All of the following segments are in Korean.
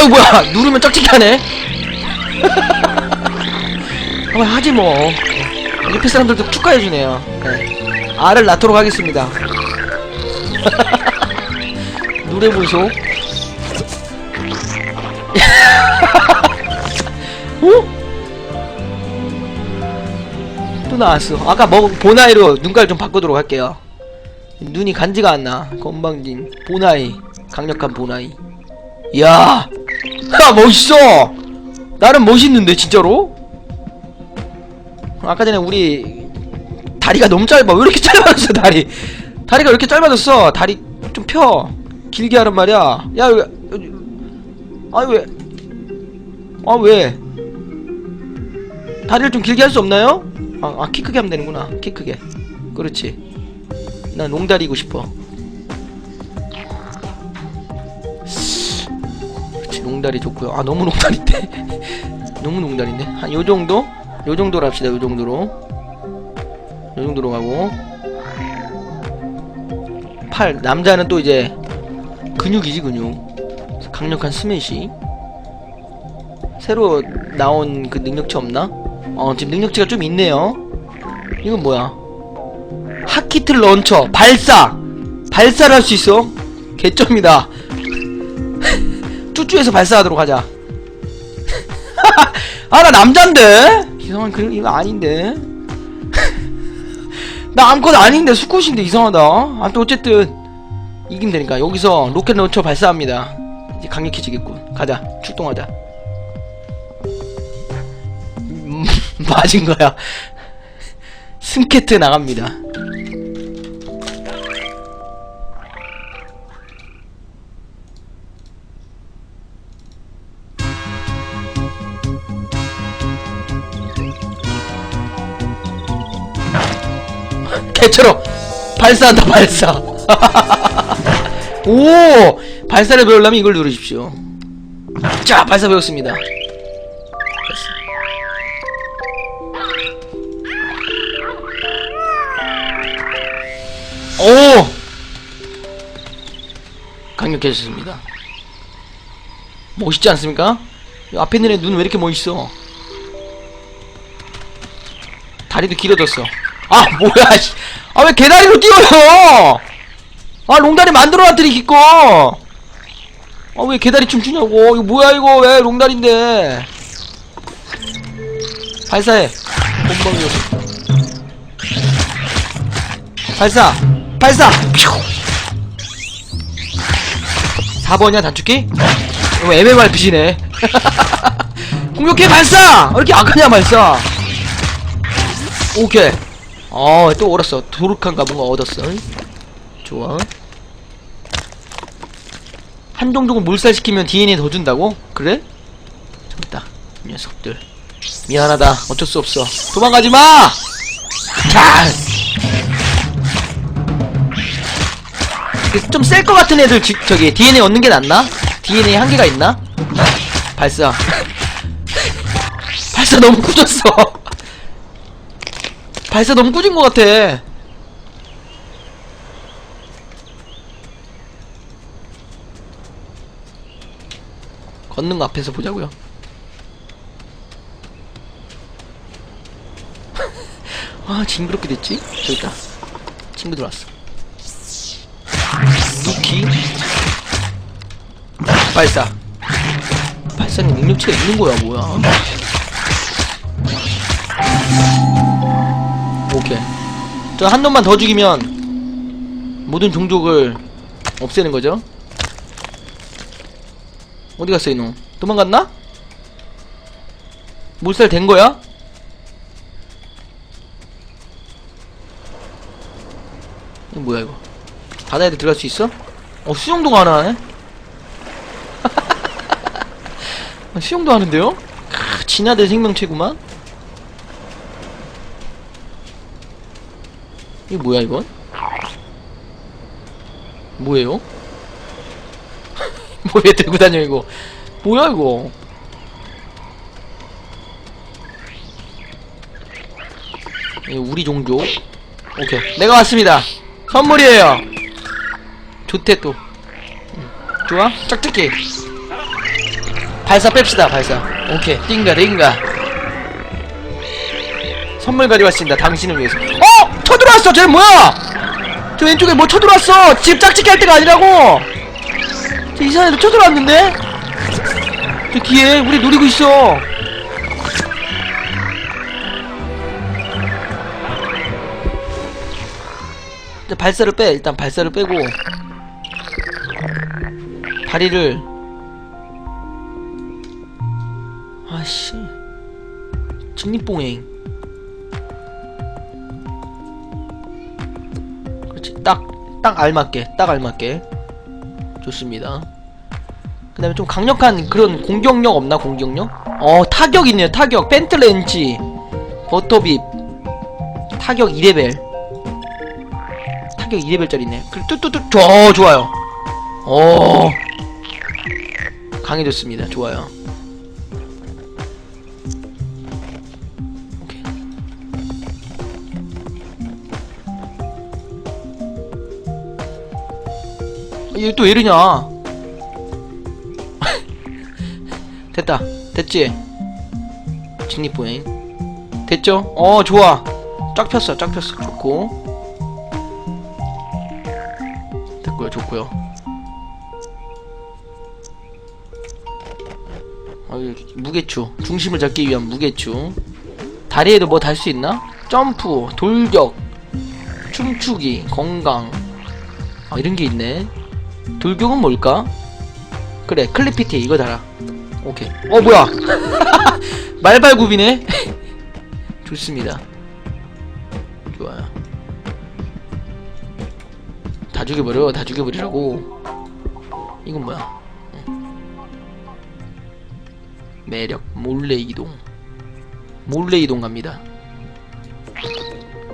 아유 뭐야. 누르면 쩍찍하네. 한번 하지 뭐. 옆에 사람들도 축하해주네요. 네. 알을 낳도록 하겠습니다. 노래 보이소? 어? 또 나왔어. 아까 먹은 보나이로 눈깔 좀 바꾸도록 할게요. 눈이 간지가 않나. 건방진. 보나이. 강력한 보나이 이야 야 멋있어 나름 멋있는데 진짜로 아까 전에 우리 다리가 너무 짧아 왜 이렇게 짧아졌어 다리 다리가 왜 이렇게 짧아졌어 다리 좀 펴 길게 하란 말이야 야왜 아왜 아 왜? 다리를 좀 길게 할 수 없나요? 아, 아, 키 크게 하면 되는구나. 키 크게. 그렇지. 난 롱다리고 싶어. 그렇지, 롱다리 좋고요. 아, 너무 롱다리인데. 너무 롱다리인데. 한 요 정도? 요 정도로 합시다. 요 정도로. 요 정도로 가고. 팔. 남자는 또 이제 근육이지, 근육. 강력한 스매시. 새로 나온 그 능력치 없나? 어 지금 능력치가 좀 있네요 이건 뭐야 하키트 런처 발사 발사를 할 수 있어 개점이다 쭈쭈에서 발사하도록 하자. 아 나 남잔데? 이상한 그 이거 아닌데. 나 아무것도 아닌데 수컷인데 이상하다. 아또 어쨌든 이기면 되니까 여기서 로켓 런처 발사합니다. 이제 강력해지겠군. 가자. 출동하자. 음, 맞은 거야. 승캐트 나갑니다. 발사한다 발사. 오 발사를 배우려면 이걸 누르십시오. 자 발사 배웠습니다. 오! 강력해졌습니다. 멋있지 않습니까? 이 앞에 있는 애 눈 왜 이렇게 멋있어? 다리도 길어졌어. 아, 뭐야, 씨. 아, 왜 개다리로 뛰어요? 아, 롱다리 만들어놨더니, 기꺼. 아, 왜 개다리 춤추냐고. 이거 뭐야, 이거. 왜 롱다리인데. 발사해. bom방이 발사! 발사! 4번이야 단축키? 이거 MMRPG네 공격해 발사! 왜 이렇게 악하냐 발사 오케이 어 또 얼었어 도르칸가 뭔가 얻었어 좋아 한 종족을 몰살시키면 DNA 더 준다고? 그래? 이 녀석들 미안하다 어쩔 수 없어 도망가지마! 자! 좀셀 것 같은 애들 지, 저기 DNA 얻는 게 낫나? DNA 한계가 있나? 발사 발사 너무 꾸졌어 발사 너무 꾸진 것 같아. 걷는 거 앞에서 보자고요. 아 징그럽게 됐지? 저기 있다. 친구 들어왔어. 누키? 발사. 발사는 능력치가 있는 거야 뭐야 저 한 놈만 더 죽이면 모든 종족을 없애는 거죠 어디 갔어 이놈 도망갔나? 몰살 된 거야? 이거 뭐야 이거 바다에 들어갈 수 있어? 어 수영도 가능하네? 어, 수영도 하는데요? 크, 진화된 생명체구만? 이게 뭐야 이건? 뭐예요? 뭐 왜 들고 다녀 이거? 뭐야 이거? 이거 우리 종족 오케이. 내가 왔습니다. 선물이에요. 좋대 또. 응. 좋아? 짝짝이 발사 뺍시다 발사. 오케이. 띵가 띵가. 선물 가져왔습니다. 당신을 위해서. 어! 쳐들어왔어. 쟤 뭐야? 저 왼쪽에 뭐 쳐들어왔어? 집 짝짓기 할 때가 아니라고. 저 이상한 애들 쳐들어왔는데? 저 뒤에 우리 노리고 있어. 일단 발사를 빼. 일단 발사를 빼고. 다리를. 아씨. 직립봉행 딱딱 알맞게 딱 알맞게. 좋습니다. 그 다음에 좀 강력한 그런 공격력 없나 공격력? 어 타격 있네요 타격. 펜트렌치 버터빕 타격 2레벨. 타격 2레벨짜리네. 그 뚜뚜뚜 저 좋아요. 오 강해졌습니다. 좋아요 얘 또 왜 이러냐? 됐다. 됐지? 직립보행. 됐죠? 어 좋아. 쫙 폈어 쫙 폈어. 좋고. 됐고요 좋고요. 어, 무게추. 중심을 잡기 위한 무게추. 다리에도 뭐 달 수 있나? 점프 돌격 춤추기 건강. 아 이런 게 있네 돌격은 뭘까? 그래 클리피티 이거 달아. 오케이. 어 뭐야? 말발굽이네? 좋습니다. 좋아요. 다 죽여버려 다 죽여버리라고. 이건 뭐야? 응. 매력 몰래 이동. 몰래 이동 갑니다.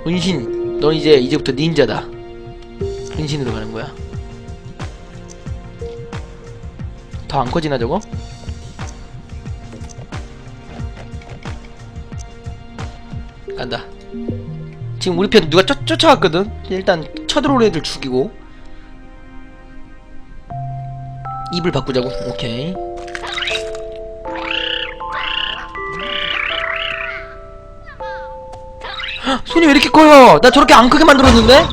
은신 넌 이제 이제부터 닌자다. 은신으로 가는 거야 더 안 커지나 저거? 간다. 지금 우리 편 누가 쫓, 쫓아왔거든? 일단 쳐들어올 애들 죽이고. 입을 바꾸자고. 오케이. 헉, 손이 왜 이렇게 커요? 나 저렇게 안 크게 만들었는데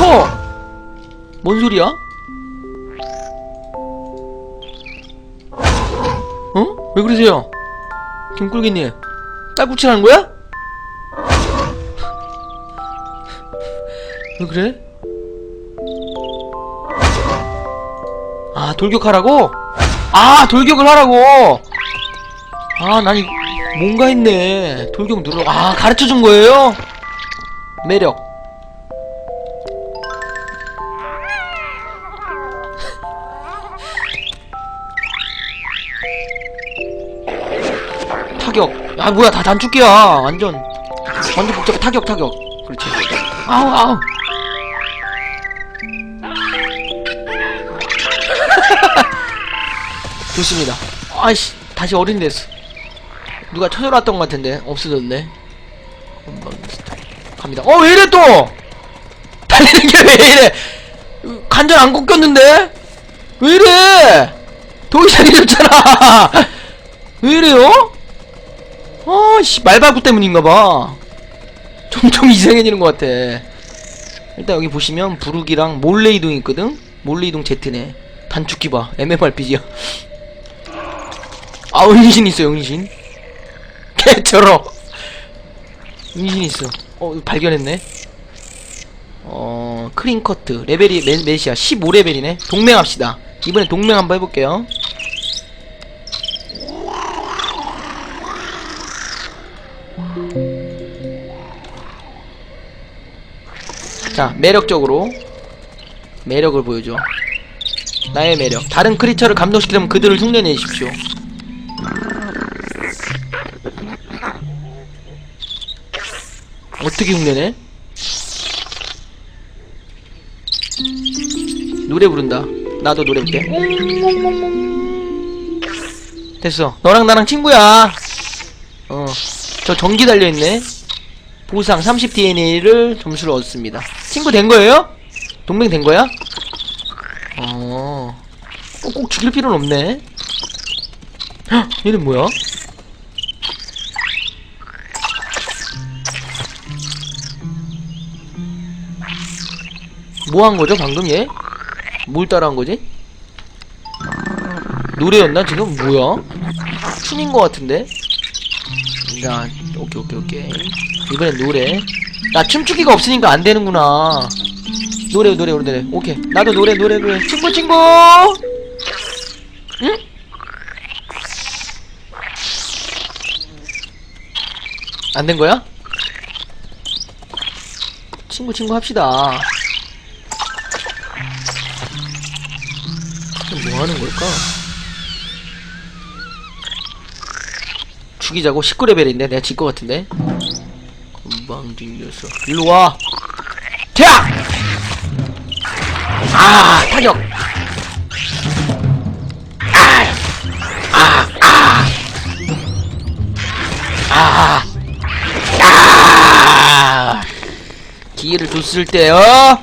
커? 뭔 소리야? 어? 왜 그러세요? 김꿀기님 딸꾹질하는 거야? 왜 그래? 아 돌격하라고? 아 돌격을 하라고 아난이 뭔가 있네 돌격 누르 아 가르쳐준 거예요? 매력 아 뭐야 다 단축기야. 완전. 완전 복잡해. 타격 타격. 그렇지. 아우 아우. 좋습니다. 아이씨 다시 어린 됐어. 누가 쳐들어왔던 것 같은데 없어졌네. 갑니다. 어 왜 이래 또? 달리는 게 왜 이래? 간전 안 꺾였는데? 왜 이래? 더 이상해졌잖아. 왜 이래요? 아씨 말바구 때문인가봐. 점점 이상해지는 것 같아. 일단 여기 보시면 부르기랑 몰래 이동 있거든? 몰래 이동 Z네. 단축키 봐. MMRPG야. 아 은신 있어 은신. 개쩔어. 은신 있어. 어 발견했네. 어 크린 커트. 레벨이 몇, 몇이야. 15레벨이네. 동맹합시다. 이번에 동맹 한번 해볼게요 자 매력적으로 매력을 보여줘. 나의 매력. 다른 크리처를 감동시키려면 그들을 흉내내십시오. 어떻게 흉내내? 노래 부른다. 나도 노래 부를게. 됐어. 너랑 나랑 친구야. 어저 전기 달려있네 보상 30 DNA를 점수를 얻습니다 친구 된 거예요? 동맹 된 거야? 어. 꼭, 꼭 죽일 필요는 없네. 헉, 얘는 뭐야? 뭐 한 거죠, 방금 얘? 뭘 따라 한 거지? 노래였나, 지금? 뭐야? 춤인 거 같은데? 자, 오케이, 오케이, 오케이. 이번엔 노래. 나 춤추기가 없으니까 안 되는구나. 노래, 노래, 노래. 오케이. 나도 노래, 노래, 노래. 친구, 친구! 응? 안 된 거야? 친구, 친구 합시다. 뭐 하는 걸까? 죽이자고 19레벨인데 내가 질 것 같은데? 건방진 녀석. 일로 와. 태양 아 타격. 아아아아 아, 기회를 줬을 때 어?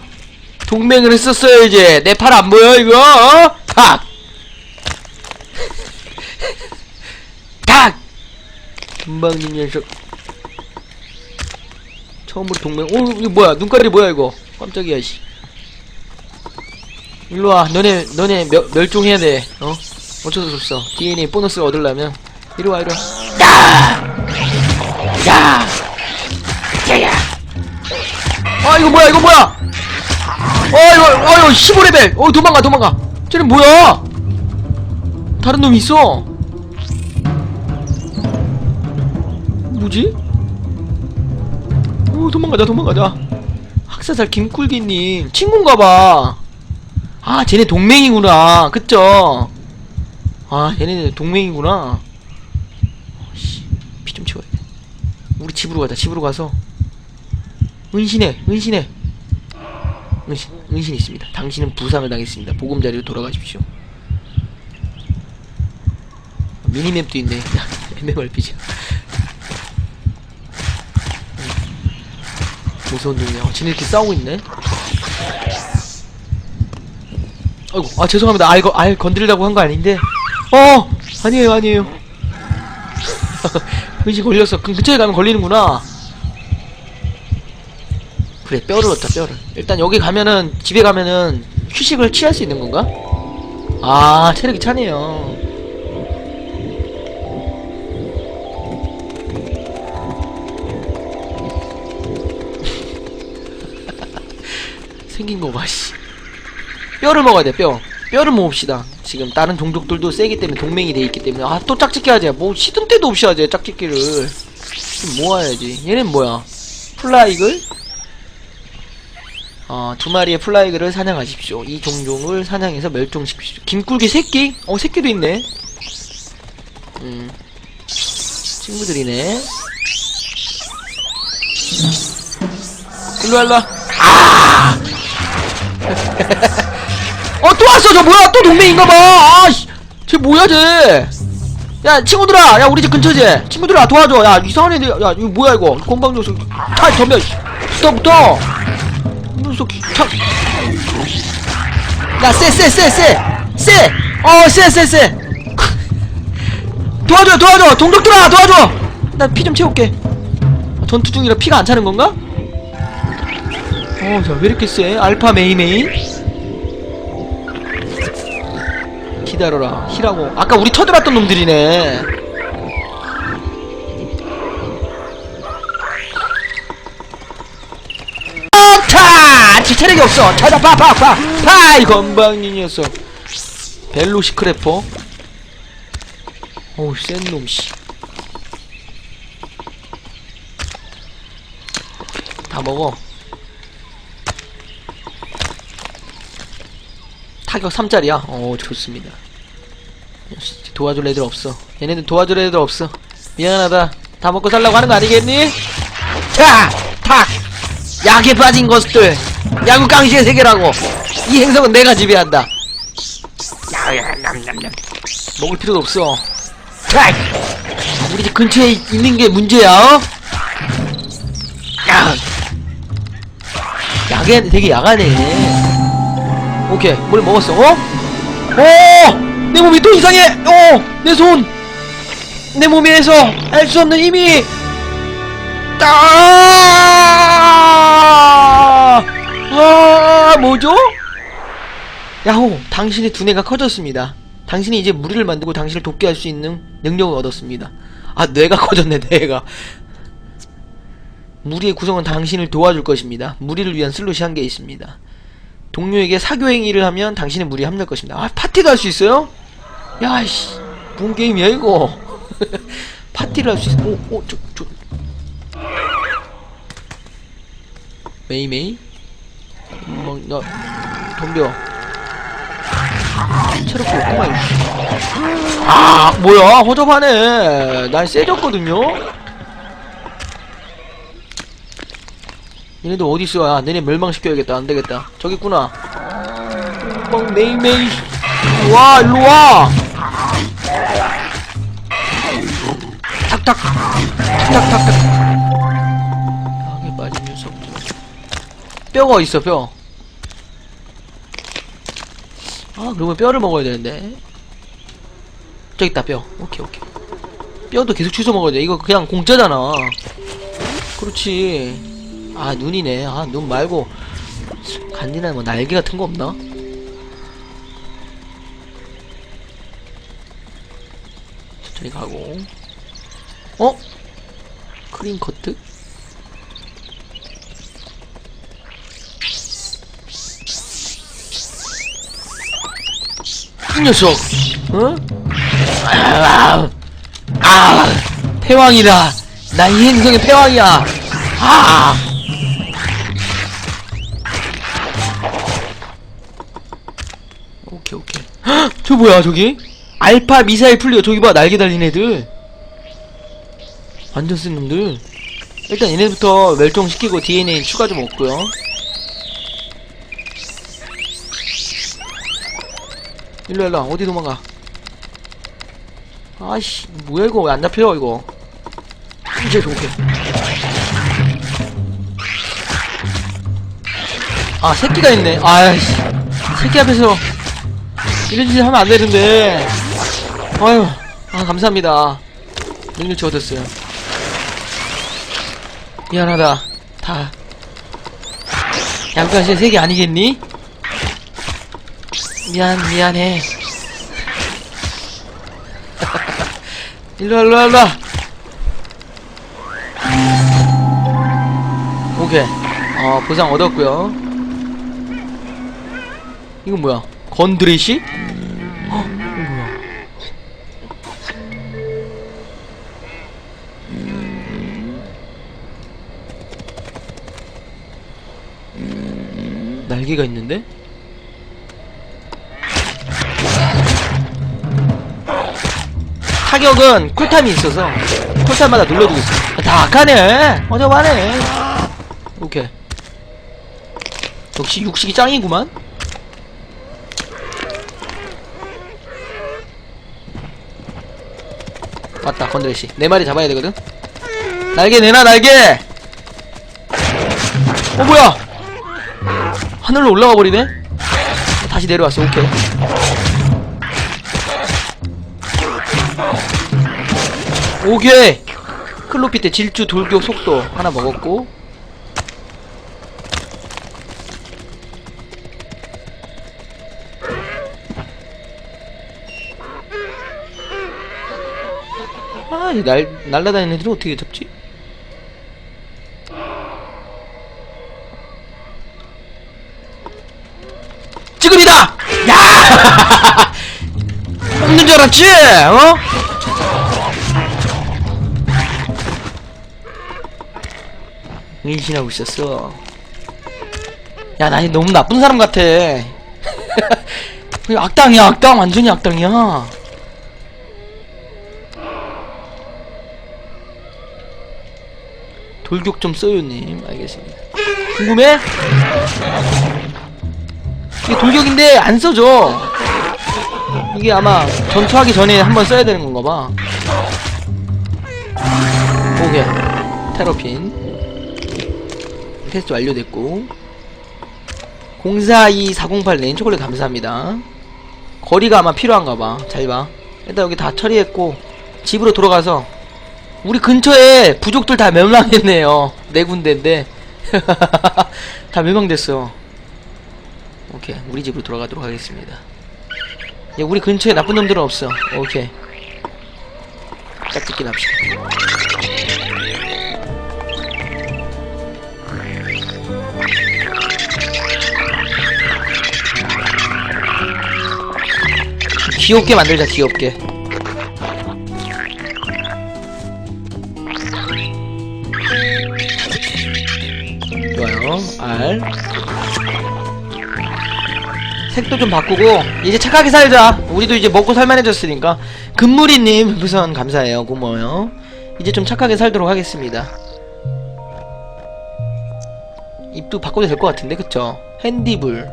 동맹을 했었어야지 내팔 안 보여 이거? 어? 탁 탁! 금방진 녀석 처음으로 동맹. 어 이거 뭐야? 눈깔이 뭐야 이거? 깜짝이야 씨. 일로와. 너네 너네 멸, 멸종해야 돼. 어? 어쩔 수 없어? DNA 보너스를 얻으려면. 이리와 이리와. 야! 야! 야야! 아 이거 뭐야 이거 뭐야? 어 이거 어 이거 15레벨. 어 도망가 도망가. 쟤는 뭐야? 다른 놈이 있어 뭐지? 오 도망가자 도망가자. 학사살 김꿀기님 친구인가봐. 아 쟤네 동맹이구나. 그쵸? 아 얘네 동맹이구나. 피 좀 치워야 돼. 우리 집으로 가자 집으로 가서. 은신해 은신해. 은신 은신 있습니다. 당신은 부상을 당했습니다. 보금자리로 돌아가십시오. 미니맵도 있네. MMRPG 무서운 놈이야. 어, 쟤네 이렇게 싸우고 있네. 아이고, 아 죄송합니다. 알, 거, 알 건드리려고 한 거 아닌데. 어, 아니에요, 아니에요. 의지 걸렸어. 그 근처에 가면 걸리는구나. 그래, 뼈를 얻자, 뼈를. 일단 여기 가면은 집에 가면은 휴식을 취할 수 있는 건가? 아, 체력이 차네요. 생긴 거 봐, 씨. 뼈를 먹어야 돼, 뼈. 뼈를 모읍시다. 지금 다른 종족들도 세기 때문에 동맹이 돼 있기 때문에. 아, 또 짝짓기 하자. 뭐, 시든 때도 없이 하자, 짝짓기를. 좀 모아야지. 얘는 뭐야? 플라이글? 어, 두 마리의 플라이글을 사냥하십시오. 이 종종을 사냥해서 멸종시키십시오. 김꿀기 새끼? 어, 새끼도 있네. 음. 친구들이네. 일로와, 일로와. 아! 어, 또 왔어, 저 뭐야? 또 동맹인가봐. 아, 씨. 쟤 뭐야, 쟤. 야, 친구들아. 야, 우리 집 근처지. 친구들아, 도와줘. 야, 이상한 애들. 야, 이거 뭐야, 이거. 건방 녀석. 차, 덤벼. 씨. 스톱부터. 이 녀석, 차. 야, 쎄, 쎄, 쎄, 쎄. 쎄. 어, 쎄, 쎄, 쎄. 도와줘, 도와줘. 동족들아, 도와줘. 나 피 좀 채울게. 전투 중이라 피가 안 차는 건가? 어, 자, 왜 이렇게 쎄? 알파 메이메이? 기다려라. 히라고. 아까 우리 터들었던 놈들이네. 타! 지 체력이 없어. 찾아, 파, 파, 파! 파! 이 건방진 녀석. 벨로시 크래퍼. 어우, 센 놈, 씨. 다 먹어. 타격 3짜리야? 어 좋습니다 도와줄 애들 없어 얘네들 도와줄 애들 없어 미안하다 다 먹고 살라고 하는 거 아니겠니? 자! 탁! 약에 빠진 것들 야구 깡시의 세계라고 이 행성은 내가 지배한다 먹을 필요도 없어 탁! 우리 집 근처에 있는 게 문제야 어? 야! 야게 되게 야하네 오케이 뭘 먹었어 어? 어! 내 몸이 또 이상해 어! 내 손! 내 몸에서 알 수 없는 힘이 아! 아 뭐죠? 야호 당신의 두뇌가 커졌습니다 당신이 이제 무리를 만들고 당신을 돕게 할 수 있는 능력을 얻었습니다 아 뇌가 커졌네 뇌가 무리의 구성은 당신을 도와줄 것입니다 무리를 위한 슬롯이 한 개 있습니다 동료에게 사교 행위를 하면 당신의 무리에 합류할 것입니다. 아 파티도 할 수 있어요? 야이씨. 뭔 게임이야 이거? 파티를 할 수 있어. 오, 오, 저, 저. 메이메이. 뭐, 나, 덤벼 체력도 없구만 이씨. 아 뭐야? 허접하네. 난 세졌거든요 얘네들 어디 있어 야 얘네 멸망시켜야겠다 안 되겠다 저기 있구나 뻥 메이메이 와 일로 와 탁탁 탁탁탁탁 강에 빠진 녀석 뼈가 있어 뼈 아, 그러면 뼈를 먹어야 되는데. 저기 있다, 뼈. 오케이, 오케이. 뼈도 계속 주워 먹어야 돼. 이거 그냥 공짜잖아. 그렇지. 아, 눈이네. 아, 눈 말고. 간지나 뭐 날개 같은 거 없나? 천천히 가고. 어? 크림 커트? 이 녀석, 어? 아, 아, 패왕이다. 나이 행성의 패왕이야. 아. 저 뭐야, 저기? 알파 미사일 풀리고 저기 봐, 날개 달린 애들. 완전 쓴 놈들. 일단 얘네부터 멸종시키고 DNA 추가 좀 얻고요. 일로 일로 어디 도망가 아이씨 뭐야 이거 왜 안 잡혀 이거 이제 좋게 아 새끼가 있네 아이씨 새끼 앞에서 이런 짓 하면 안 되는데. 아유 아 감사합니다. 능력치 얻었어요. 미안하다. 다. 양가시의 색이 아니겠니? 미안 미안해. 일로와 일로와 일로와. 오케이. 어 보상 얻었고요. 이건 뭐야 건드레시? 헉 이거 뭐야? 날개가 있는데? 타격은 쿨타임이 있어서 쿨타임마다 눌러주고 있어 아, 다 악하네. 어저하네. 오케이. 역시 육식이 짱이구만 맞다 건드레씨. 네 마리 잡아야 되거든? 날개 내놔 날개! 어 뭐야? 하늘로 올라가 버리네? 다시 내려왔어 오케이. 오케이! 클로피 때 질주 돌격 속도 하나 먹었고 아, 이 날, 날라다니는 애들은 어떻게 잡지? 지금이다! 야! 없는 줄 알았지? 어? 일신하고 있었어. 야, 나 너무 나쁜 사람 같아. 악당이야, 악당. 완전히 악당이야. 돌격 좀 써요님. 알겠습니다. 궁금해? 이게 돌격인데 안 써져. 이게 아마 전투하기 전에 한번 써야 되는 건가 봐. 오케이. 테러핀. 테스트 완료됐고 042408 레인 초콜릿 감사합니다. 거리가 아마 필요한가 봐. 잘 봐. 일단 여기 다 처리했고, 집으로 돌아가서, 우리 근처에 부족들 다 멸망했네요. 네 군데인데. 다 멸망됐어. 오케이. 우리 집으로 돌아가도록 하겠습니다. 야, 우리 근처에 나쁜 놈들은 없어. 오케이. 짝짓기 합시다. 귀엽게 만들자 귀엽게 R 색도 좀 바꾸고 이제 착하게 살자. 우리도 이제 먹고 살만해졌으니까. 금무리님 우선 감사해요. 고마워요. 이제 좀 착하게 살도록 하겠습니다. 입도 바꿔도 될 것 같은데 그쵸? 핸디불.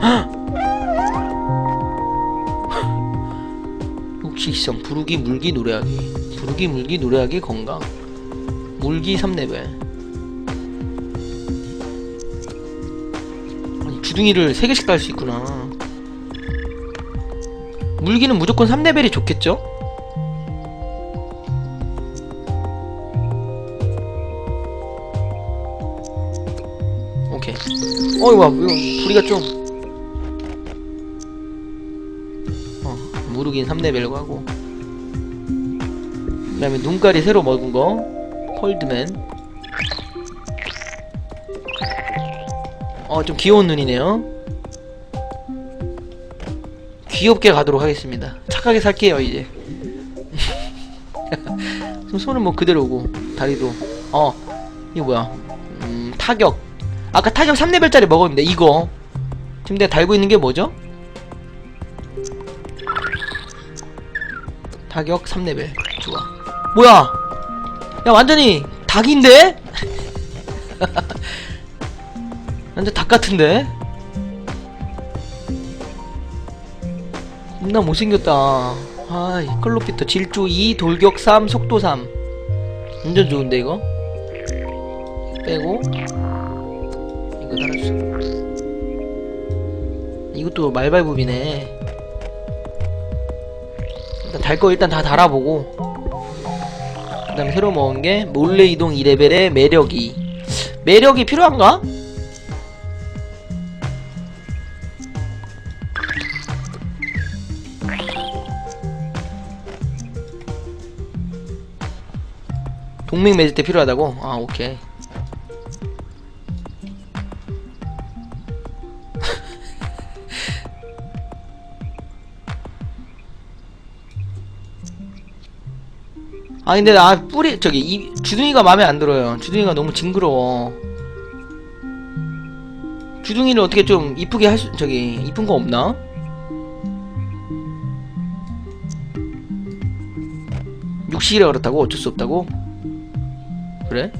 육식성 부르기 물기 노래하기 부르기 물기 노래하기 건강 물기 3레벨 아니 주둥이를 3개씩 달 수 있구나. 물기는 무조건 3레벨이 좋겠죠? 오케이. 어이 와 부리가 좀. 어, 무르긴 3레벨로 하고. 그 다음에 눈깔이 새로 먹은 거 폴드맨. 어 좀 귀여운 눈이네요. 귀엽게 가도록 하겠습니다. 착하게 살게요 이제. 좀 손은 뭐 그대로고 다리도. 어 이거 뭐야? 음 타격. 아까 타격 3레벨짜리 먹었는데 이거. 지금 내가 달고 있는 게 뭐죠? 타격 3레벨. 좋아. 뭐야 야 완전히 닭인데? 완전 닭 같은데? 겁나 못생겼다 아이 클로피터 질주 2 돌격 3 속도 3 완전 좋은데 이거? 빼고 이거 달아주세요 이것도 말발굽이네 일단 달거 일단 다 달아보고 그 다음에 새로 먹은 게 몰래 이동 2레벨의 매력이 매력이 필요한가? 동맹 맺을 때 필요하다고? 아 오케이 아 근데 나 뿌리 저기 이 주둥이가 마음에 안 들어요. 주둥이가 너무 징그러워. 주둥이를 어떻게 좀 이쁘게 할 수 저기 이쁜 거 없나? 육식이라 그렇다고 어쩔 수 없다고? 그래?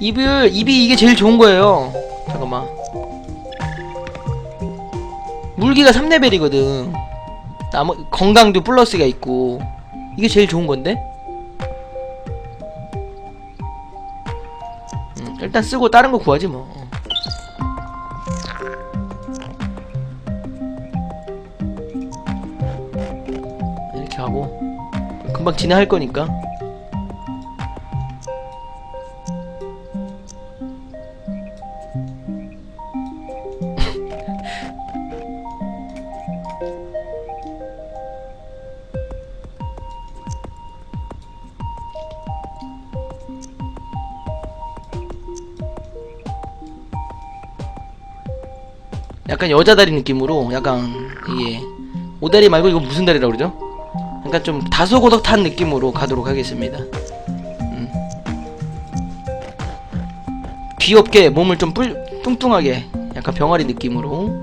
입을 입이 이게 제일 좋은 거예요. 잠깐만. 물기가 3레벨이거든. 나머 건강도 플러스가 있고 이게 제일 좋은 건데? 음, 일단 쓰고 다른 거 구하지 뭐. 이렇게 하고 금방 진화할 거니까. 약간 여자 다리 느낌으로 약간 이게 오다리 말고 이거 무슨 다리라고 그러죠? 약간 좀 다소고덕탄 느낌으로 가도록 하겠습니다. 음. 귀엽게 몸을 좀 뿔, 뚱뚱하게 약간 병아리 느낌으로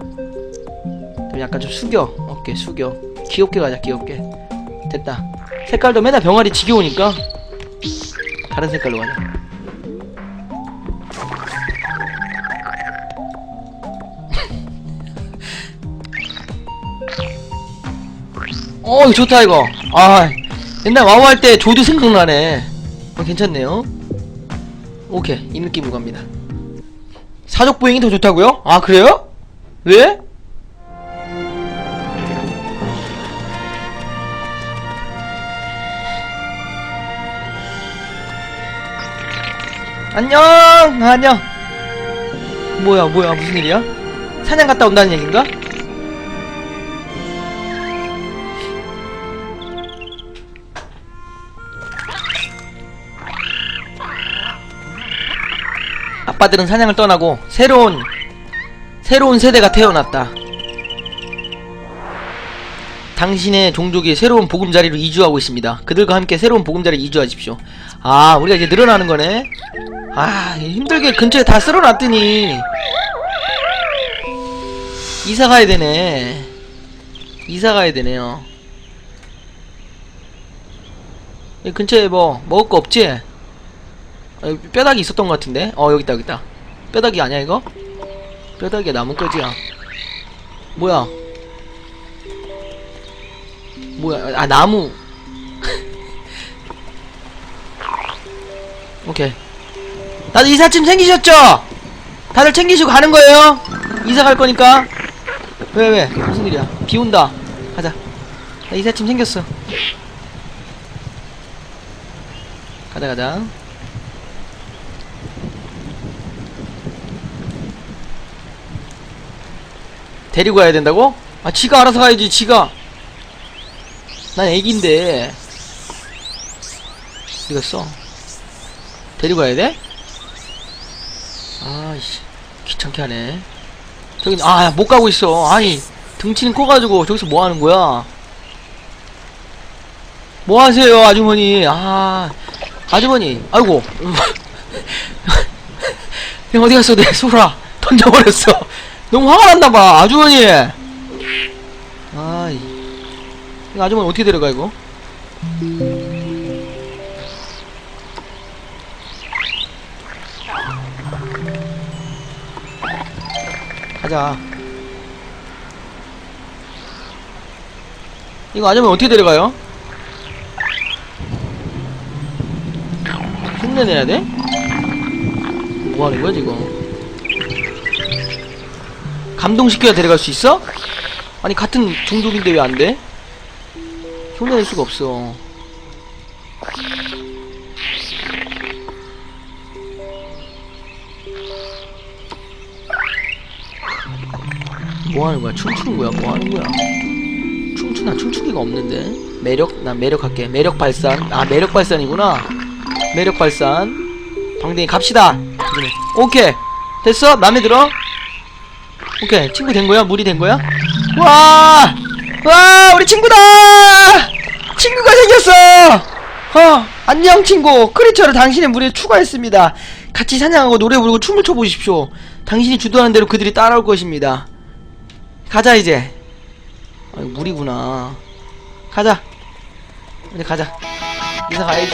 좀 약간 좀 숙여 어깨 숙여 귀엽게 가자 귀엽게 됐다 색깔도 맨날 병아리 지겨우니까 다른 색깔로 가자 어 이거 좋다 이거 아 옛날 와우 할 때 조드 생각나네 어, 괜찮네요 오케이 이 느낌으로 갑니다 사족 보행이 더 좋다고요? 아 그래요? 왜? 안녕 안녕 뭐야 뭐야 무슨 일이야? 사냥 갔다 온다는 얘긴가? 아빠들은 사냥을 떠나고 새로운 새로운 세대가 태어났다. 당신의 종족이 새로운 보금자리로 이주하고 있습니다. 그들과 함께 새로운 보금자리로 이주하십시오. 아, 우리가 이제 늘어나는 거네. 아, 힘들게 근처에 다 쓸어놨더니 이사 가야 되네. 이사 가야 되네요. 이 근처에 뭐 먹을 거 없지? 아, 뼈다귀 있었던 것 같은데? 어 여기 있다 여기 있다. 뼈다귀 아니야 이거? 뼈다귀가 나뭇가지야. 뭐야? 뭐야? 아 나무. 오케이. 다들 이삿짐 챙기셨죠? 다들 챙기시고 가는 거예요? 이사 갈 거니까? 왜 왜? 무슨 일이야? 비 온다. 가자. 나 이삿짐 챙겼어. 가자 가자 데리고 가야 된다고? 아 지가 알아서 가야지 지가. 난 애기인데. 어디 갔어? 데리고 가야 돼? 아이씨 귀찮게 하네. 저기 아못 가고 있어. 아니 등치는 커가지고 저기서 뭐 하는 거야? 뭐 하세요 아주머니? 아 아주머니 아이고. 형 어디 갔어? 내 소라 던져버렸어 너무 화가 났나봐 아주머니. 아이. 이거 아주머니 어떻게 데려가 이거? 가자. 이거 아주머니 어떻게 데려가요? 흉내 내야 돼? 뭐 하는 거야 지금 감동시켜야 데려갈 수 있어? 아니 같은 종족인데 왜 안 돼? 흉내낼 수가 없어 뭐 하는 거야? 춤추는 거야? 뭐 하는 거야? 춤추나 춤추기가 없는데 매력? 난 매력 할게 매력 발산 아 매력 발산이구나 매력 발산 방댕이 갑시다 오케이 됐어? 맘에 들어? 오케이 친구 된 거야? 물이 된 거야? 와! 와 우리 친구다! 친구가 생겼어! 어 안녕 친구 크리처를 당신의 무리에 추가했습니다 같이 사냥하고 노래 부르고 춤을 춰보십시오 당신이 주도하는 대로 그들이 따라올 것입니다 가자 이제 아 물이구나 가자 이제 가자 이사 가야지.